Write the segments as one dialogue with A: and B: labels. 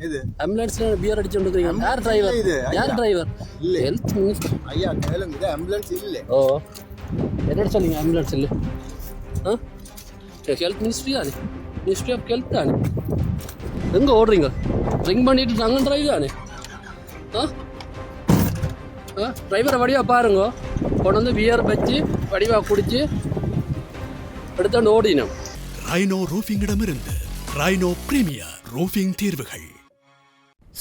A: இது?
B: ஆம்புலன்ஸ்ல பியர் அடிச்சுட்டு யார் டிரைவர்
A: இது,
B: யார். டிரைவர்
A: இல்ல.
B: ஹெல்த் மினிஸ்டர்
A: ஐயா கேளுங்க. இது ஆம்புலன்ஸ் இல்லை.
B: ஓ. என்னோட சொல்லுங்க ஆம்புலன்ஸ் இல்லை. ஆ? ஹெல்த் மினிஸ்ட்ரி தானே மினிஸ்ட்ரி ஆஃப் ஹெல்த் தானே எங்கே ஓடுறீங்க? ட்ரிங்க் பண்ணிட்டு நாங்கள் டிரைவ் தானே ஆ? ஆ? டிரைவரை வடிவா பாருங்க. கொண்டு வந்து பியர் வச்சு வடிவா குடிச்சு எடுத்தாண்டு ஓடினோம்.
C: ரைனோ ரூஃபிங்கிடமிருந்து ரைனோ பிரீமியர் ரூஃபிங் தீர்வுகள்.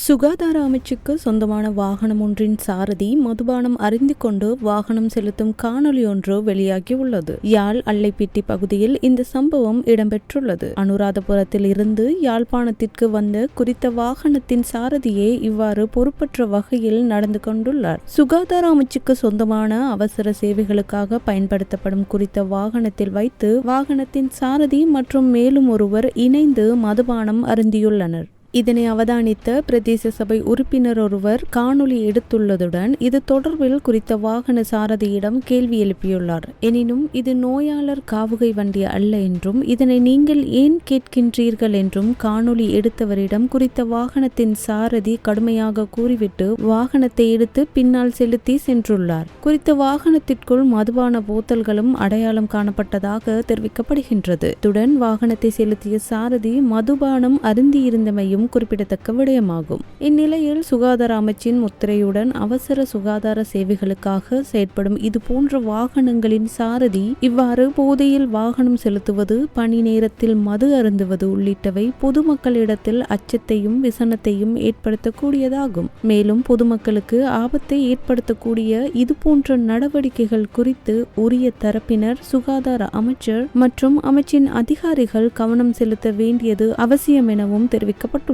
D: சுகாதார அமைச்சுக்கு சொந்தமான வாகனம் ஒன்றின் சாரதி மதுபானம் அறிந்து கொண்டு வாகனம் செலுத்தும் காணொலி ஒன்று வெளியாகியுள்ளது யாழ் அல்லைப்பிட்டி பகுதியில் இந்த சம்பவம் இடம்பெற்றுள்ளது. அனுராதபுரத்தில் இருந்து யாழ்ப்பாணத்திற்கு வந்த குறித்த வாகனத்தின் சாரதியே இவ்வாறு பொறுப்பற்ற வகையில் நடந்து கொண்டுள்ளார். சுகாதார அமைச்சுக்கு சொந்தமான அவசர சேவைகளுக்காக பயன்படுத்தப்படும் குறித்த வாகனத்தில் வைத்து வாகனத்தின் சாரதி மற்றும் மேலும் ஒருவர் இணைந்து மதுபானம் அருந்தியுள்ளனர். இதனை அவதானித்த பிரதேச சபை உறுப்பினர் ஒருவர் காணொலி எடுத்துள்ளதுடன் இது தொடர்பில் குறித்த வாகன சாரதியிடம் கேள்வி எழுப்பியுள்ளார். எனினும் இது நோயாளர் காவுகை வண்டி அல்ல என்றும் இதனை நீங்கள் ஏன் கேட்கின்றீர்கள் என்றும் காணொலி எடுத்தவரிடம் குறித்த வாகனத்தின் சாரதி கடுமையாக கூறிவிட்டு வாகனத்தை எடுத்து பின்னால் செலுத்தி சென்றுள்ளார். குறித்த வாகனத்திற்குள் மதுபான போத்தல்களும் அடையாளம் காணப்பட்டதாக தெரிவிக்கப்படுகின்றது. துடன் வாகனத்தை செலுத்திய சாரதி மதுபானம் அருந்தியிருந்தமையும் குறிப்பிடத்தக்க விடயமாகும். இந்நிலையில் சுகாதார அமைச்சின் முத்திரையுடன் அவசர சுகாதார சேவைகளுக்காக செயற்படும் இதுபோன்ற வாகனங்களின் சாரதி இவ்வாறு போதையில் வாகனம் செலுத்துவது பணி நேரத்தில் மது அருந்துவது உள்ளிட்டவை பொதுமக்களிடத்தில் அச்சத்தையும் விசனத்தையும் ஏற்படுத்தக்கூடியதாகும். மேலும் பொதுமக்களுக்கு ஆபத்தை ஏற்படுத்தக்கூடிய இதுபோன்ற நடவடிக்கைகள் குறித்து உரிய தரப்பினர் சுகாதார அமைச்சர் மற்றும் அமைச்சின் அதிகாரிகள் கவனம் செலுத்த வேண்டியது அவசியம் எனவும் தெரிவிக்கப்பட்டது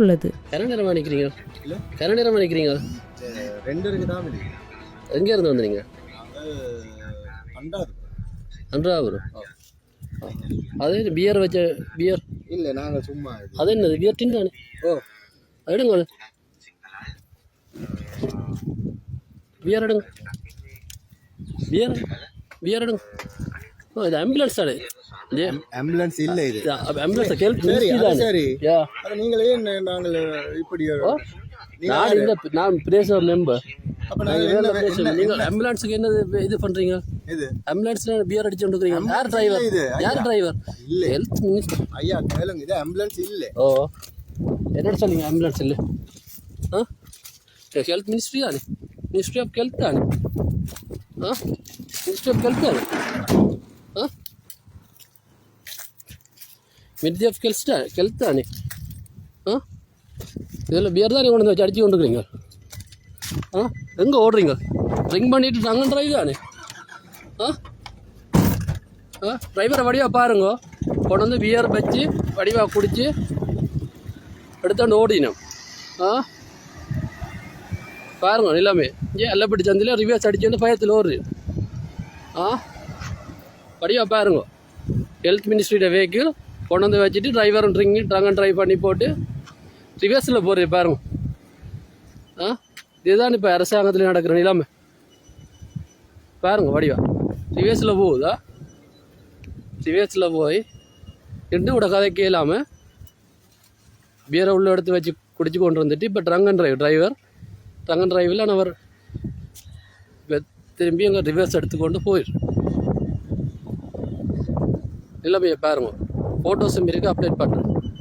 B: கரை நேரம் நினைக்கிறீங்க?
A: இல்ல.
B: கரை நேரம்
A: தான்
B: எங்கே இருந்து வந்தீங்க?
A: அண்டாது
B: அன்றாபுரம் அது பியர் வச்ச பியர்
A: இல்லை நாங்கள் சும்மா
B: அது என்னது பியர் டின் தானே?
A: ஓ
B: எடுங்க பியர் எடுங்க. பியர் பியர் எடுங்க. ஓ இது ஆம்புலன்ஸ் தானே?
A: ஆம்புலன்ஸ் இல்லை இது. சரி அது
B: தானே
A: சரி
B: யா
A: அது நீங்களே என்ன நாங்கள் இப்படி
B: நான் இந்த நான் பிரேச மெம்பர்
A: என்ன-
B: ஆம்புலன்ஸுக்கு என்னது இது பண்ணுறீங்க
A: இது.
B: ஆம்புலன்ஸ்ல பியர் அடிச்சு கொண்டுக்கிறீங்க யார் டிரைவர் யார் டிரைவர்
A: இல்லை.
B: ஹெல்த் மினிஸ்டர்
A: ஐயா கேளுங்க. இது ஆம்புலன்ஸ் இல்லை.
B: ஓ. என்னோட சொல்லுங்க ஆம்புலன்ஸ் இல்லை. ஆ? ஹெல்த் மினிஸ்ட்ரி தானே மினிஸ்ட்ரி ஆஃப் ஹெல்த் தானே ஆ? மினிஸ்ட்ரி ஆஃப் ஹெல்த் தானே ஆ மினிஸ்ட்ரி ஆஃப் ஹெல்த் ஹெல்த் தானே ஆ இதில் பியர் தானே கொண்டு வந்து வச்சு அடிச்சு கொண்டுக்கிறீங்க ஆ எங்கே ஓடுறீங்க ட்ரிங்க் பண்ணிட்டு நாங்கள் டிரைவ் தானே ஆ ஆ டிரைவரை வடிவாக பாருங்க கொண்டு வந்து பியர் வச்சு வடிவாக குடித்து எடுத்தாண்டு ஓடினோம் ஆ பாருங்க எல்லாமே ஏன் எல்லப்பட்டி சந்தில் ரிவர்ஸ் அடிச்சுட்டு பயத்தில் ஓடுது ஆ வடிவாக பாருங்க ஹெல்த் மினிஸ்ட்ரியோட வெஹிக்கிள் கொண்டு வந்து வச்சுட்டு டிரைவரும் ட்ரிங்க் ட்ரங்க் அண்ட் ட்ரைவ் பண்ணி போட்டு ரிவர்ஸில் போடுறது பாருங்க. ஆ? இதுதான் இப்போ அரசாங்கத்தில் நடக்கிற நிலைமை. பாருங்க வடிவா ரிவர்ஸில் போகுதா? ரிவர்ஸில் போய் ரெண்டு கூட கதை கேளாமல் பீரை உள்ள எடுத்து வச்சு குடிச்சு கொண்டு வந்துட்டு இப்போ trunk and drive driver trunk and டிரைவில் அவர் இப்போ திரும்பி அங்கே ரிவர்ஸ் எடுத்துக்கொண்டு போயிடு நிலைமையை பாருங்க. ஃபோட்டோஸும் இருக்குது அப்டேட் பண்ணுறேன்